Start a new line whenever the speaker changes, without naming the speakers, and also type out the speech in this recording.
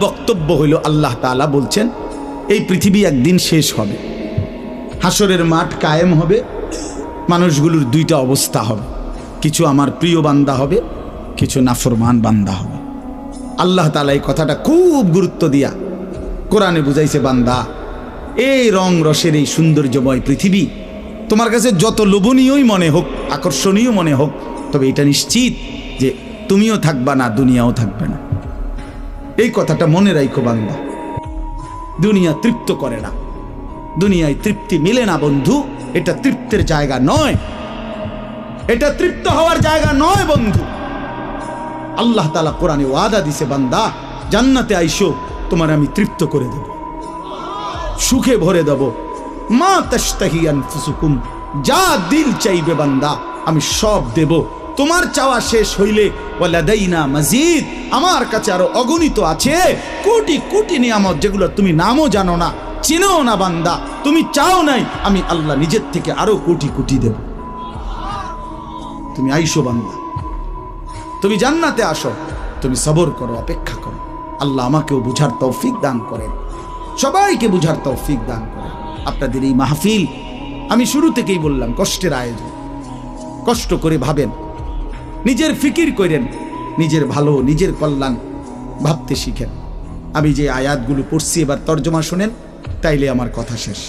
বক্তব্য হইল আল্লাহ তাআলা বলছেন, এই পৃথিবী একদিন শেষ হবে। হাসরের মাঠ কায়েম হবে, মানুষগুলোর দুইটা অবস্থা হবে। কিছু আমার প্রিয় বান্দা হবে, কিছু নাফরমান বান্দা হবে। আল্লাহ তালা এই কথাটা খুব গুরুত্ব দিয়া কোরআনে বুঝাইছে, বান্দা, এই রং রসের এই সৌন্দর্যময় পৃথিবী তোমার কাছে যত লোভনীয়ই মনে হোক, আকর্ষণীয় মনে হোক, তবে এটা নিশ্চিত যে তুমিও থাকবা না, দুনিয়াও থাকবে না। এই কথাটা মনে রাখো বান্দা। দুনিয়া তৃপ্ত করে না। দুনিয়ায় তৃপ্তি মিলে না বন্ধু, এটা তৃপ্তের জায়গা নয়। এটা তৃপ্ত হওয়ার জায়গা নয় বন্ধু। আল্লাহ তালা কোরআনে ওয়াদা দিছে, বান্দা, জান্নাতে আইসো, তোমার আমি তৃপ্ত করে দেব। সুখে ভরে দেব। মা তাস্তাহিয়ান যা দিল চাইবে বান্দা, আমি সব দেব। তোমার চাওয়া শেষ হইলে, ওয়ালাদাইনা মাজিদ, আমার কাছে আরও অগণিত আছে। কোটি কোটি নিয়ামত যেগুলো তুমি নামও জানো না, চিনেও না বান্দা। তুমি চাও নাই, আমি আল্লাহ নিজের থেকে আরও কোটি কোটি দেব। তুমি আইসো বান্দা। তুমি জান্নাতে আসো। তুমি সবর করো, অপেক্ষা করো। আল্লাহ আমাকেও বুঝার তৌফিক দান করেন। সবাইকে বুঝার তৌফিক দান করেন। আপনাদের এই মাহফিল, আমি শুরু থেকেই বললাম, কষ্টের আয়োজন। কষ্ট করে ভাবেন। নিজের ফিকির করেন নিজের ভালো, নিজের কল্যাণ ভাবতে শিখেন। আমি যে আয়াতগুলো পড়ছি, এবার তর্জমা শোনেন, তাইলে আমার কথা শেষ।